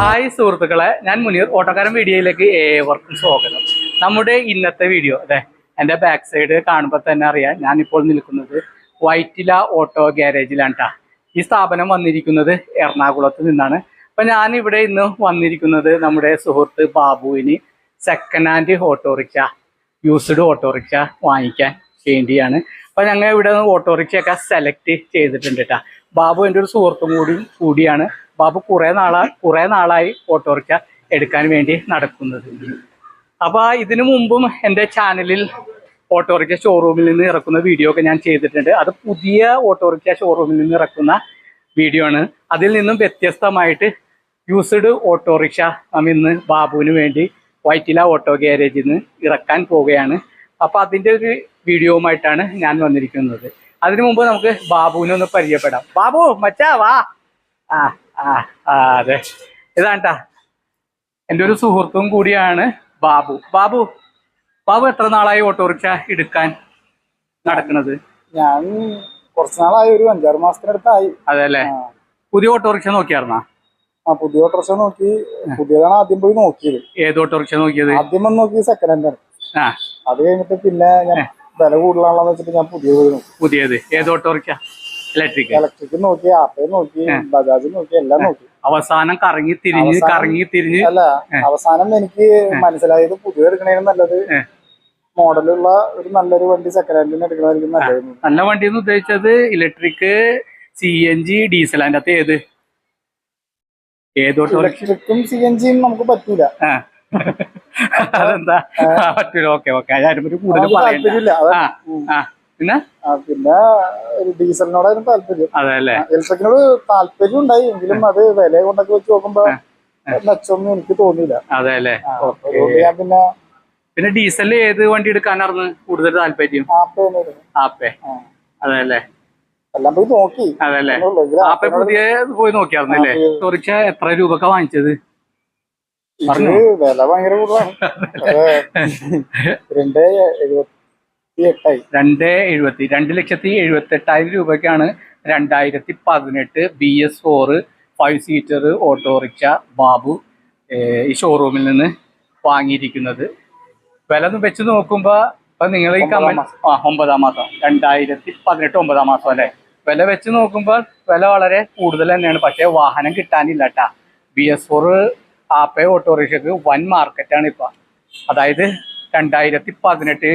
Hi സുഹൃത്തുക്കളെ. ഞാൻ മുനീർ. ഓട്ടോക്കാരൻ വീഡിയോയിലേക്ക് ഏവർക്കും സ്വാഗതം. നമ്മുടെ ഇന്നത്തെ വീഡിയോ അതെ എന്റെ ബാക്ക് സൈഡ് കാണുമ്പോൾ തന്നെ അറിയാം. ഞാനിപ്പോൾ നിൽക്കുന്നത് വൈറ്റില ഓട്ടോ ഗ്യാരേജിലാണ് കേട്ടോ ഈ സ്ഥാപനം വന്നിരിക്കുന്നത് എറണാകുളത്ത് നിന്നാണ്. അപ്പൊ ഞാൻ ഇവിടെ ഇന്ന് വന്നിരിക്കുന്നത് നമ്മുടെ സുഹൃത്ത് ബാബുവിന് second hand autorickshaw used autorickshaw വാങ്ങിക്കാൻ വേണ്ടിയാണ്. അപ്പൊ ഞങ്ങൾ ഇവിടെ ഓട്ടോറിക്ഷയൊക്കെ സെലക്ട് ചെയ്തിട്ടുണ്ട് കേട്ടോ ബാബു എന്റെ ഒരു സുഹൃത്തും കൂടി കൂടിയാണ്. ബാബു കുറെ നാളാ കുറെ നാളായി ഓട്ടോറിക്ഷ എടുക്കാൻ വേണ്ടി നടക്കുന്നത്. അപ്പൊ ഇതിനു മുമ്പും എന്റെ ചാനലിൽ ഓട്ടോറിക്ഷ ഷോറൂമിൽ നിന്ന് ഇറക്കുന്ന വീഡിയോ ഒക്കെ ഞാൻ ചെയ്തിട്ടുണ്ട്. അത് പുതിയ ഓട്ടോറിക്ഷ ഷോറൂമിൽ നിന്ന് ഇറക്കുന്ന വീഡിയോ ആണ്. അതിൽ നിന്നും വ്യത്യസ്തമായിട്ട് യൂസ്ഡ് ഓട്ടോറിക്ഷ നാം ഇന്ന് ബാബുവിന് വേണ്ടി വൈറ്റില ഓട്ടോ ഗ്യാരേജിൽ നിന്ന് ഇറക്കാൻ പോവുകയാണ്. അപ്പൊ അതിന്റെ ഒരു വീഡിയോവുമായിട്ടാണ് ഞാൻ വന്നിരിക്കുന്നത്. അതിനു മുമ്പ് നമുക്ക് ബാബുവിനെ ഒന്ന് പരിചയപ്പെടാം. ബാബു മച്ചാ വാ. ആ ആ അതെ. ഇതാണ്ടാ എന്റെ ഒരു സുഹൃത്തും കൂടിയാണ് ബാബു. ബാബു ബാബു എത്ര നാളായി ഓട്ടോറിക്ഷ എടുക്കാൻ നടക്കുന്നത്? ഞാൻ കുറച്ച് നാളായി ഒരു അഞ്ചാറ് മാസത്തിനടുത്തായി. അതെ അല്ലേ? പുതിയ ഓട്ടോറിക്ഷ നോക്കിയായിരുന്നാ? ആ പുതിയ ഓട്ടോറിക്ഷ നോക്കി. പുതിയതാണ് ആദ്യം പോയി നോക്കിയത്. ഏത് ഓട്ടോറിക്ഷ നോക്കിയത്? ആദ്യം വന്ന് നോക്കി സെക്കൻഡ് ഹാൻഡ് ആണ്. ആ. അത് കഴിഞ്ഞിട്ട് പിന്നെ ഞാൻ വില കൂടുതലാണെന്ന് വെച്ചിട്ട് ഞാൻ പുതിയത് പോയി നോക്കി. പുതിയത്. ഏത് ഓട്ടോറിക്ഷ? ഇലക്ട്രിക് ഇലക്ട്രിക് നോക്കി ആപ്പ് നോക്കി ബജാജ് നോക്കി എല്ലാം നോക്കി. അവസാനം കറങ്ങി തിരിഞ്ഞ് കറങ്ങി തിരിഞ്ഞ്. അല്ല അവസാനം എനിക്ക് മനസ്സിലായത് പുതിയ എടുക്കണേനും നല്ലത്. മോഡലുള്ള ഒരു നല്ലൊരു വണ്ടി സെക്കൻഡ് ഹാൻഡിന് എടുക്കണമായിരിക്കും നല്ലത്. നല്ല വണ്ടി എന്ന് ഉദ്ദേശിച്ചത് electric C N G diesel അതിന്റെ അകത്ത് ഏത്? ഏതോട്ട് ഇലക്ട്രിക്കും സി എൻ ജിയും നമുക്ക് പറ്റൂല. അതെന്താ? പറ്റൂല. Okay okay. അതിനെപ്പറ്റി കൂടുതൽ നമുക്ക് പിന്നെ? പിന്നെ ഡീസലിനോടായിരുന്നു താല്പര്യം. അതെ അല്ലേ? ഇലക്ട്രിക്കിനോട് താല്പര്യം ഉണ്ടായി. എങ്കിലും അത് വില കൊണ്ടൊക്കെ വെച്ച് നോക്കുമ്പോ മെച്ചൊന്നും എനിക്ക് തോന്നിയില്ല. അതെ അല്ലേ? ആ, ഞാൻ പിന്നെ പിന്നെ ഡീസൽ ഏത് വണ്ടി എടുക്കാനായിരുന്നു കൂടുതൽ താല്പര്യം? Ape Ape. ആ. അതെ അല്ലേ? എല്ലാം പോയി നോക്കി. അതെ അല്ലേ? ആപ്പേ പുതിയ പോയി നോക്കിയായിരുന്നു അല്ലേ ആ, എത്ര രൂപക്ക വാങ്ങിച്ചത്? ഇത് വില ഭയങ്കര കൂടുതലാണ്. രണ്ട് എഴുപത്തി രണ്ട് എഴുപത്തി രണ്ട് ലക്ഷത്തി എഴുപത്തി എട്ടായിരം രൂപയ്ക്കാണ് രണ്ടായിരത്തി പതിനെട്ട് B S four five seater autorickshaw Babu ഈ ഷോറൂമിൽ നിന്ന് വാങ്ങിയിരിക്കുന്നത്. വില വെച്ച് നോക്കുമ്പോൾ ഇപ്പൊ നിങ്ങൾ ഈ കമന്റ് ആ ഒമ്പതാം മാസം. രണ്ടായിരത്തി പതിനെട്ട് ഒമ്പതാം മാസം അല്ലെ? വില വെച്ച് നോക്കുമ്പോൾ വില വളരെ കൂടുതൽ തന്നെയാണ്. പക്ഷേ വാഹനം കിട്ടാനില്ല കേട്ടാ ബി എസ് ഫോർ ആപ്പേ ഓട്ടോറിക്ഷക്ക് വൻ മാർക്കറ്റാണ് ഇപ്പൊ. അതായത് രണ്ടായിരത്തി പതിനെട്ട്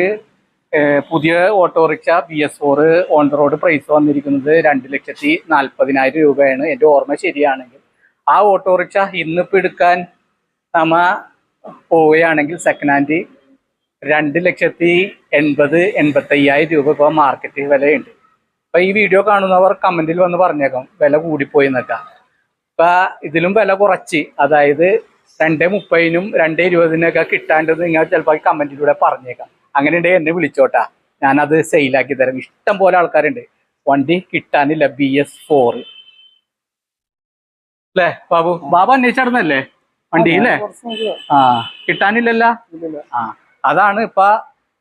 പുതിയ autorickshaw B S four on road price വന്നിരിക്കുന്നത് രണ്ട് ലക്ഷത്തി നാൽപ്പതിനായിരം രൂപയാണ്. എന്റെ ഓർമ്മ ശരിയാണെങ്കിൽ. ആ ഓട്ടോറിക്ഷ ഇന്നിപ്പോൾ എടുക്കാൻ നമ്മ പോവുകയാണെങ്കിൽ സെക്കൻഡ് ഹാൻഡ് രണ്ട് ലക്ഷത്തി എൺപത് എൺപത്തയ്യായിരം രൂപ ഇപ്പോൾ മാർക്കറ്റ് വിലയുണ്ട്. അപ്പോൾ ഈ വീഡിയോ കാണുന്നവർ കമന്റിൽ വന്ന് പറഞ്ഞേക്കാം. വില കൂടിപ്പോയി എന്നൊക്കെ. അപ്പോൾ ഇതിലും വില കുറച്ച്. അതായത് രണ്ട് മുപ്പതിനും രണ്ട് ഇരുപതിനൊക്കെ കിട്ടാണ്ടത് നിങ്ങൾ ചിലപ്പോൾ കമന്റിലൂടെ പറഞ്ഞേക്കാം. അങ്ങനെ ഉണ്ടെങ്കിൽ എന്നെ വിളിച്ചോട്ടാ. ഞാനത് സെയിലാക്കി തരാം. ഇഷ്ടം പോലെ ആൾക്കാരുണ്ട്. വണ്ടി കിട്ടാനില്ല ബി എസ് ഫോർ അല്ലേ ബാബു? ബാബു അന്വേഷിച്ചിടന്നല്ലേ? വണ്ടി അല്ലേ ആ കിട്ടാനില്ലല്ല? ആ അതാണ് ഇപ്പൊ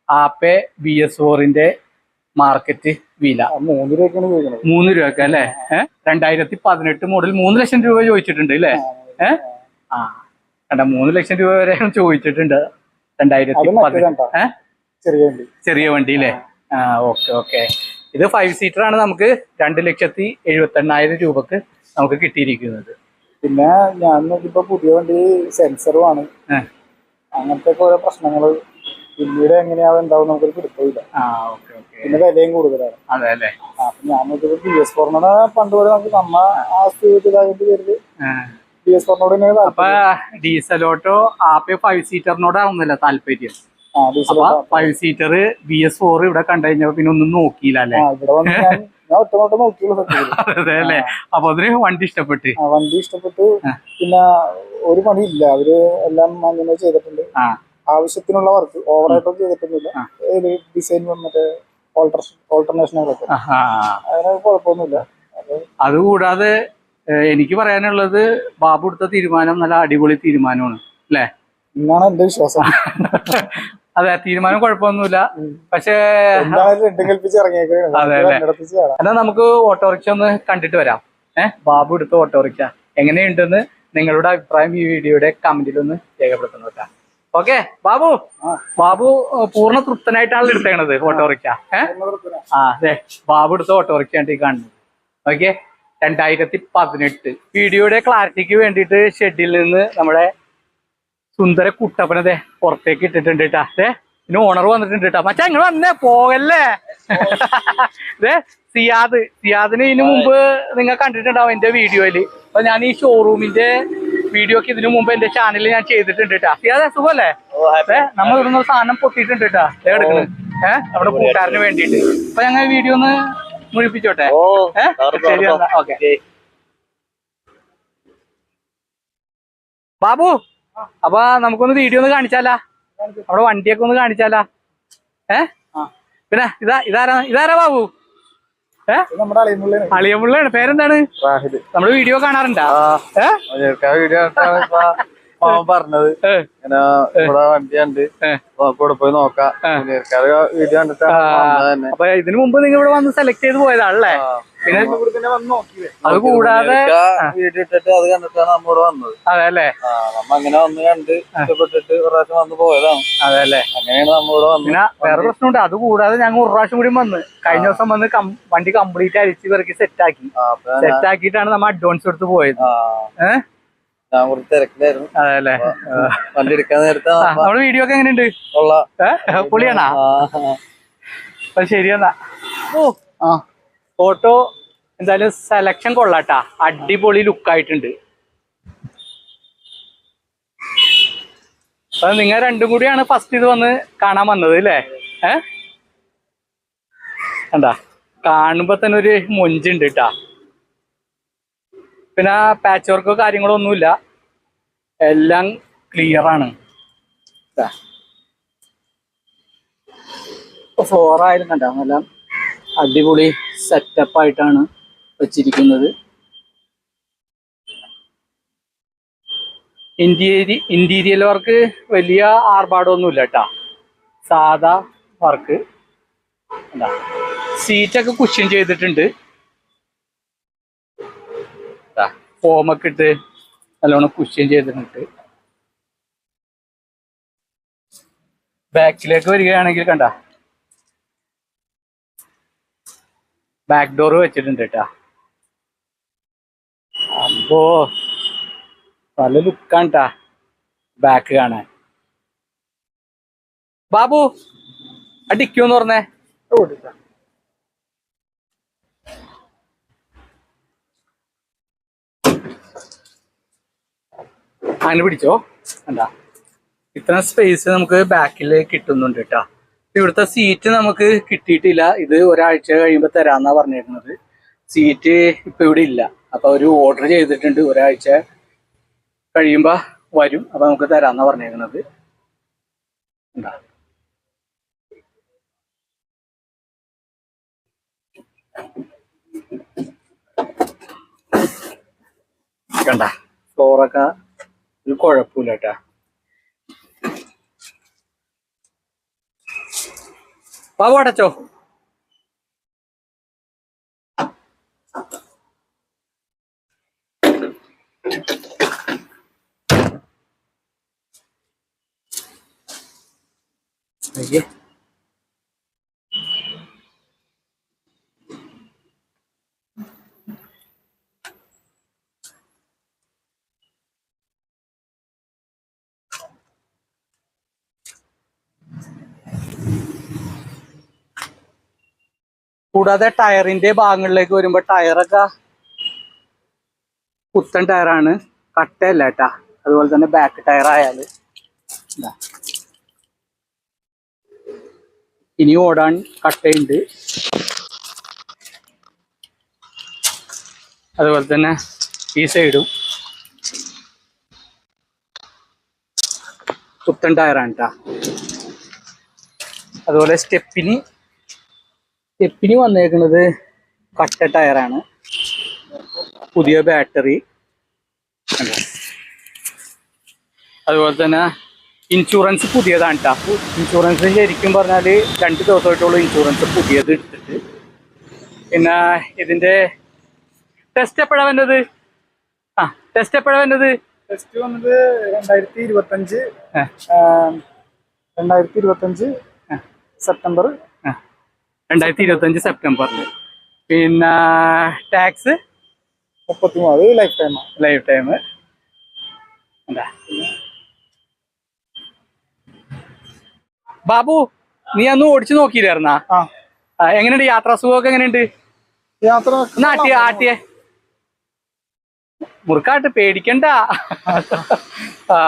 ആപ്പെ ബി എസ് ഫോറിന്റെ മാർക്കറ്റ് വില. മൂന്ന് രൂപ മൂന്ന് രൂപക്ക് അല്ലേ? ഏഹ് രണ്ടായിരത്തി പതിനെട്ട് മോഡൽ മൂന്ന് ലക്ഷം രൂപ ചോദിച്ചിട്ടുണ്ട് അല്ലേ ഏഹ് ആ. കണ്ട മൂന്ന് ലക്ഷം രൂപ വരെ ചോദിച്ചിട്ടുണ്ട്. രണ്ടായിരത്തി പതിനെട്ട് ഏഹ് ചെറിയ വണ്ടി. ചെറിയ വണ്ടി അല്ലേ ആ ഓക്കെ ഓക്കെ. ഇത് ഫൈവ് സീറ്റർ ആണ് നമുക്ക് രണ്ട് ലക്ഷത്തി എഴുപത്തി എണ്ണായിരം രൂപക്ക് നമുക്ക് കിട്ടിയിരിക്കുന്നത്. പിന്നെ ഞാൻ നോക്കിയപ്പോ പുതിയ വണ്ടി സെൻസറുമാണ് അങ്ങനത്തെ ഓരോ പ്രശ്നങ്ങൾ പിന്നീട് എങ്ങനെയാ എന്താവും നമുക്കൊരു പിടുത്തമില്ല ഓക്കെ പിന്നെ വിലയും കൂടുതലാണ്. അതെ അല്ലേ? അപ്പൊ ഞാൻ നോക്കിയപ്പോ ബി എസ് ഫോറിനോട് പണ്ട് പോലെ നമുക്ക് നമ്മ ആ സ്ഥിതി ഇതായിട്ട് പേരിൽ. ബി എസ് ഫോറിനോട് അപ്പൊ ഡീസൽ ഓട്ടോ ആപ്പ് ഫൈവ് സീറ്ററിനോടാവുന്നില്ല താല്പര്യം. അപ്പൊ five seater B S four ഇവിടെ കണ്ടു കഴിഞ്ഞപ്പോ പിന്നെ ഒന്നും നോക്കിയില്ല അല്ലേ? അതെ അല്ലേ? അപ്പൊ അതിന് വണ്ടി ഇഷ്ടപ്പെട്ട്? വണ്ടി ഇഷ്ടപ്പെട്ട്. പിന്നെ ഒരു പണിയില്ല. അവർ എല്ലാം അങ്ങനെ ചെയ്തിട്ടുണ്ട്. ആവശ്യത്തിനുള്ള വർക്ക്. ഓവറായിട്ടൊന്നും ചെയ്തിട്ടൊന്നുമില്ല. ഡിസൈൻ വന്നിട്ട് ഓൾട്ടർ ഓൾട്ടർനേഷനുകളൊക്കെ. അതിന് കുഴപ്പമൊന്നുമില്ല. അത് അതുകൂടാതെ എനിക്ക് പറയാനുള്ളത് ബാബു എടുത്ത തീരുമാനം നല്ല അടിപൊളി തീരുമാനമാണ്. അല്ലേ? എന്നാണ് എന്റെ വിശ്വാസം. അതെ തീരുമാനം കുഴപ്പമൊന്നുമില്ല. പക്ഷേ അതെ, അല്ലേ? എന്നാ നമുക്ക് ഓട്ടോറിക്ഷ ഒന്ന് കണ്ടിട്ട് വരാം. ഏഹ് ബാബു എടുത്ത ഓട്ടോറിക്ഷ. എങ്ങനെയുണ്ടെന്ന് നിങ്ങളുടെ അഭിപ്രായം ഈ വീഡിയോയുടെ കമന്റിൽ ഒന്ന് രേഖപ്പെടുത്തുന്നു കേട്ടോ. ഓക്കെ ബാബു? ബാബു പൂർണ തൃപ്തനായിട്ടാണ് എടുത്തേക്കണത് ഓട്ടോറിക്ഷ. ഏഹ് ആ അതെ. ബാബു എടുത്ത ഓട്ടോറിക്ഷയാണ് ഈ കാണുന്നത്. ഓക്കെ രണ്ടായിരത്തി പതിനെട്ട്. വീഡിയോയുടെ ക്ലാരിറ്റിക്ക് വേണ്ടിയിട്ട് ഷെഡിൽ നിന്ന് നമ്മുടെ സുന്ദര കുട്ടപ്പനതെ പുറത്തേക്ക് ഇട്ടിട്ടുണ്ട് കേട്ടാ അതെ പിന്നെ ഓണർ വന്നിട്ടുണ്ട് കേട്ടാ മച്ചാ ഇങ്ങനെ വന്നേ പോകല്ലേ അതെ സിയാദ്. സിയാദിന് ഇതിനു മുമ്പ് നിങ്ങൾ കണ്ടിട്ടുണ്ടാവും എന്റെ വീഡിയോയിൽ. അപ്പൊ ഞാൻ ഈ ഷോറൂമിന്റെ വീഡിയോ ഒക്കെ ഇതിനു മുമ്പ് എന്റെ ചാനലിൽ ഞാൻ ചെയ്തിട്ടുണ്ട് കേട്ടാ സിയാദ് സുഖല്ലേ? നമ്മൾ ഇവിടുന്ന് സാധനം പൊട്ടിയിട്ടുണ്ട് കേട്ടാ എടുക്കണ്. ഏഹ് നമ്മുടെ കൂട്ടുകാരന് വേണ്ടിയിട്ട്. അപ്പൊ ഞങ്ങൾ വീഡിയോ ഒന്ന് മുഴിപ്പിച്ചോട്ടെ? ശരി ഓക്കെ. ബാബു അപ്പൊ നമുക്കൊന്ന് വീഡിയോ ഒന്ന് കാണിച്ചാലാ? അവിടെ വണ്ടിയൊക്കെ ഒന്ന് കാണിച്ചാലാ? ഏ? പിന്നെ ഇതാ ഇതാരാ? ഇതാരാ ബാബു? അളിയമുള്ളയാണ് പേരെന്താണ്? നമ്മുടെ വീഡിയോ കാണാറുണ്ടാ? ഏഹ് വീഡിയോ മാമൻ പറഞ്ഞത് ഇങ്ങനെ ഇവിടെ വണ്ടി ഉണ്ട് ഇവിടെ പോയി നോക്കാം. വീഡിയോ കണ്ടിട്ട് അപ്പൊ ഇതിനു മുമ്പ് നിങ്ങൾ ഇവിടെ വന്ന് സെലക്ട് ചെയ്ത് പോയതാണല്ലേ? പിന്നെ അത് കൂടാതെ വീഡിയോ ഇട്ടിട്ട് അത് കണ്ടിട്ടാണ് നമ്മ ഇവിടെ വന്നത്. അതെ അല്ലേ നമ്മ അങ്ങനെ വന്ന് കണ്ട് ഇഷ്ടപ്പെട്ടിട്ട് ഒരു പ്രാവശ്യം വന്ന് പോയതാണ്. അതെ അല്ലേ അങ്ങനെയാണ് നമ്മ ഇവിടെ വന്നത്. പിന്നെ വേറെ പ്രശ്നമുണ്ട്. അത് കൂടാതെ ഞങ്ങൾ ഒരു പ്രാവശ്യം കൂടി വന്ന് കഴിഞ്ഞ ദിവസം വന്ന് വണ്ടി കംപ്ലീറ്റ് അരിച്ച് പെറുക്കി സെറ്റ് ആക്കി. ആ, അപ്പൊ ഞാൻ- സെറ്റ് ആക്കിയിട്ടാണ് നമ്മൾ അഡ്വാൻസ് എടുത്ത് പോയത്. ഏഹ് ഞാൻ കുറച്ച് തിരക്കിലായിരുന്നു. വണ്ടി എടുക്കാൻ നേരത്തെ നമ്മുടെ വീഡിയോ ഒക്കെ എങ്ങനെയുണ്ട്? ഏഹ് പൊളിയാണാ? അപ്പൊ ശരിയെന്നാ ഓ. ആ. ഫോട്ടോ എന്തായാലും സെലക്ഷൻ കൊള്ളാട്ടാ. അടിപൊളി ലുക്കായിട്ടുണ്ട് അപ്പൊ നിങ്ങൾ രണ്ടും കൂടിയാണ് ഫസ്റ്റ് ഇത് വന്ന് കാണാൻ വന്നത് അല്ലേ? ഏ? എന്താ കാണുമ്പോ തന്നെ ഒരു മൊഞ്ചുണ്ട് കേട്ടാ പിന്നെ പാച്ച് വർക്കോ കാര്യങ്ങളോ ഒന്നുമില്ല എല്ലാം ക്ലിയർ ആണ്. ഫ്ലോർ ആയാലും കണ്ട നല്ല അടിപൊളി സെറ്റപ്പ് ആയിട്ടാണ് വെച്ചിരിക്കുന്നത്. ഇന്റീരി ഇന്റീരിയൽ വർക്ക് വലിയ ആർഭാടമൊന്നുമില്ല കേട്ടാ. സാധാ വർക്ക് സീറ്റൊക്കെ കുഷ്യൻ ചെയ്തിട്ടുണ്ട്. ഫോമൊക്കെ ഇട്ട് നല്ലോണം കുഷ്യൻ ചെയ്തിട്ടുണ്ട്. ബാക്കിലേക്ക് വരികയാണെങ്കിൽ കണ്ട. ബാക്ക് ഡോർ വെച്ചിട്ടുണ്ട് കേട്ടാ അപ്പോ നല്ല ലുക്കാണ് കേട്ടാ ബാക്ക് കാണാൻ. ബാബു അടിക്കൂന്ന് പറഞ്ഞേ? അങ്ങനെ പിടിച്ചോ? എന്താ ഇത്ര സ്പേസ് നമുക്ക് ബാക്കിൽ കിട്ടുന്നുണ്ട് കേട്ടോ ഇവിടുത്തെ സീറ്റ് നമുക്ക് കിട്ടിയിട്ടില്ല. ഇത് ഒരാഴ്ച കഴിയുമ്പോൾ തരാമെന്നാണ് പറഞ്ഞിരുന്നത്. സീറ്റ് ഇപ്പം ഇവിടെ ഇല്ല. അപ്പോൾ ഒരു ഓർഡർ ചെയ്തിട്ടുണ്ട്. ഒരാഴ്ച കഴിയുമ്പോൾ വരും. അപ്പോൾ നമുക്ക് തരാമെന്നാണ് പറഞ്ഞിരുന്നത്. എന്താ കണ്ട. ഫ്ലോറൊക്കെ ഒരു കുഴപ്പമില്ല കേട്ടാ ബാബു അടച്ചോ. അയ്യേ. കൂടാതെ ടയറിന്റെ ഭാഗങ്ങളിലേക്ക് വരുമ്പോ ടയറൊക്കെ പുത്തൻ ടയറാണ്. കട്ടയല്ല കേട്ടാ. അതുപോലെ തന്നെ ബാക്ക് ടയർ ഇതാ. ഇനി ഓടാൻ കട്ടയുണ്ട്. അതുപോലെ തന്നെ ഈ സൈഡും പുത്തൻ ടയറാണ് കേട്ടാ. അതുപോലെ സ്റ്റെപ്പിന് സ്റ്റെപ്പിന് വന്നേക്കുന്നത് കട്ട ടയറാണ്. പുതിയ ബാറ്ററി. അതുപോലെ തന്നെ ഇൻഷുറൻസ് പുതിയതാണ് കേട്ടോ ഇൻഷുറൻസ് ശരിക്കും പറഞ്ഞാൽ രണ്ട് ദിവസമായിട്ടുള്ള ഇൻഷുറൻസ് പുതിയത് എടുത്തിട്ട്. പിന്നെ ഇതിന്റെ ടെസ്റ്റ് എപ്പോഴാണ് വന്നത്? ആ ടെസ്റ്റ് എപ്പോഴാണ് വന്നത്? ടെസ്റ്റ് വന്നത് രണ്ടായിരത്തി ഇരുപത്തഞ്ച്. രണ്ടായിരത്തി ഇരുപത്തഞ്ച് സെപ്റ്റംബർ രണ്ടായിരത്തി ഇരുപത്തി അഞ്ച് സെപ്റ്റംബറിൽ പിന്നെ ടാക്സ്? മുപ്പത്തിമൂന്ന്. ലൈഫ് ടൈം ലൈഫ് ടൈം എന്താ? ബാബു നീ അന്ന് ഓടിച്ചു നോക്കിയില്ലായിരുന്നാ? എങ്ങനെയുണ്ട്? യാത്രാ സുഖമൊക്കെ എങ്ങനെയുണ്ട് ആട്ടിയെ ആട്ടിയെ. മുറുക്കാട്ട് പേടിക്കണ്ട. ആ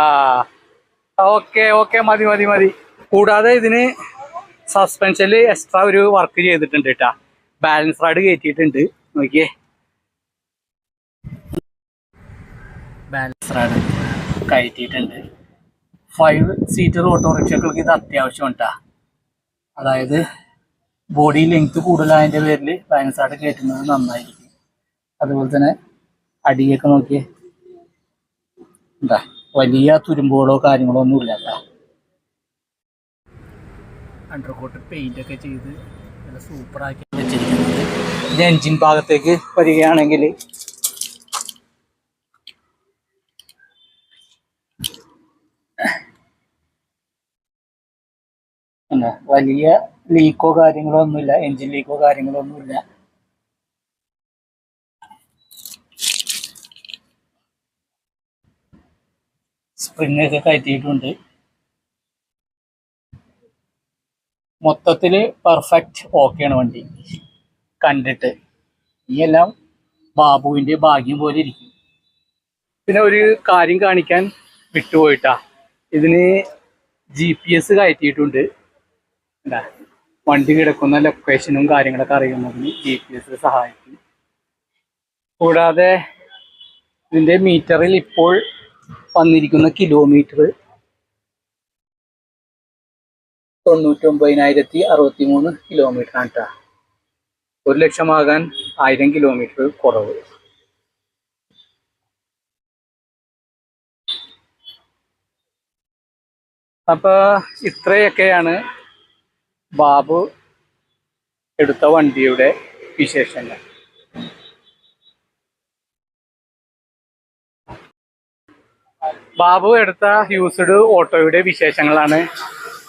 ഓക്കെ ഓക്കെ മതി മതി മതി. കൂടാതെ ഇതിന് സസ്പെൻഷനിൽ എക്സ്ട്രാ ഒരു വർക്ക് ചെയ്തിട്ടുണ്ട് കേട്ടാ ബാലൻസ് റാഡ് കയറ്റിയിട്ടുണ്ട് നോക്കിയേ. ബാലൻസ് റാഡ് കയറ്റിയിട്ടുണ്ട്. ഫൈവ് സീറ്റർ ഓട്ടോറിക്ഷകൾക്ക് ഇത് അത്യാവശ്യം കേട്ടാ അതായത് ബോഡി ലെങ്ത് കൂടുതലായതിന്റെ പേരിൽ ബാലൻസ് റാഡ് കയറ്റുന്നത് നന്നായിരിക്കും. അതുപോലെ തന്നെ അടിയൊക്കെ നോക്കിയേ. എന്താ വലിയ തുരുമ്പുകളോ കാര്യങ്ങളോ ഒന്നും ഇല്ല കേട്ടോ അണ്ടർകോട്ട് പെയിന്റൊക്കെ ചെയ്ത് നല്ല സൂപ്പറാക്കി വെച്ചിരിക്കുന്നത്. ഇത് എൻജിൻ ഭാഗത്തേക്ക് വരികയാണെങ്കിൽ വലിയ ലീക്കോ കാര്യങ്ങളോ ഒന്നുമില്ല എൻജിൻ ലീക്കോ കാര്യങ്ങളോ ഒന്നുമില്ല. സ്പ്രിങ് ഒക്കെ കയറ്റിയിട്ടുണ്ട്. മൊത്തത്തിൽ പെർഫെക്റ്റ് ഓക്കെയാണ് വണ്ടി. കണ്ടിട്ട്. ഈ എല്ലാം ബാബുവിന്റെ ഭാഗ്യം പോലെ ഇരിക്കും. പിന്നെ ഒരു കാര്യം കാണിക്കാൻ വിട്ടുപോയിട്ടാ. ഇതിന് ജി പി എസ് കയറ്റിയിട്ടുണ്ട്. എന്താ? വണ്ടി കിടക്കുന്ന ലൊക്കേഷനും കാര്യങ്ങളൊക്കെ അറിയുന്നതിന് ജി പി എസ് സഹായിക്കും. കൂടാതെ ഇതിന്റെ മീറ്ററിൽ ഇപ്പോൾ വന്നിരിക്കുന്ന കിലോമീറ്റർ തൊണ്ണൂറ്റൊമ്പതിനായിരത്തി അറുപത്തി മൂന്ന് കിലോമീറ്റർ ആണ് കേട്ടോ ഒരു ലക്ഷമാകാൻ ആയിരം കിലോമീറ്റർ കുറവ്. അപ്പൊ ഇത്രയൊക്കെയാണ് ബാബു എടുത്ത വണ്ടിയുടെ വിശേഷങ്ങൾ. ബാബു എടുത്ത യൂസ്ഡ് ഓട്ടോയുടെ വിശേഷങ്ങളാണ്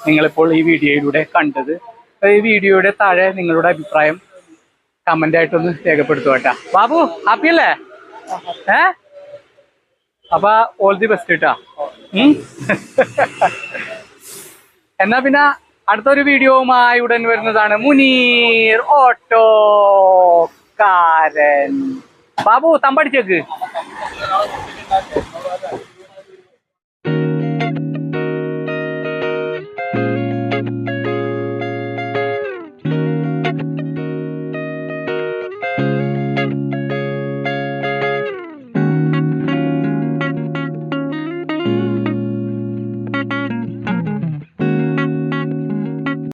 നിങ്ങളിപ്പോൾ ഈ വീഡിയോയിലൂടെ കണ്ടത്. ഈ വീഡിയോയുടെ താഴെ നിങ്ങളുടെ അഭിപ്രായം കമന്റ് ആയിട്ടൊന്ന് രേഖപ്പെടുത്തുക കേട്ടാ ബാബു ഹാപ്പി അല്ലേ? ഏ? അപ്പൊ ഓൾ ദി ബെസ്റ്റ് കേട്ടാ? എന്നാ പിന്നെ അടുത്തൊരു വീഡിയോവുമായി ഉടൻ വരുന്നതാണ് മുനീർ ഓട്ടോക്കാരൻ ബാബു തമ്പടിച്ചേക്ക്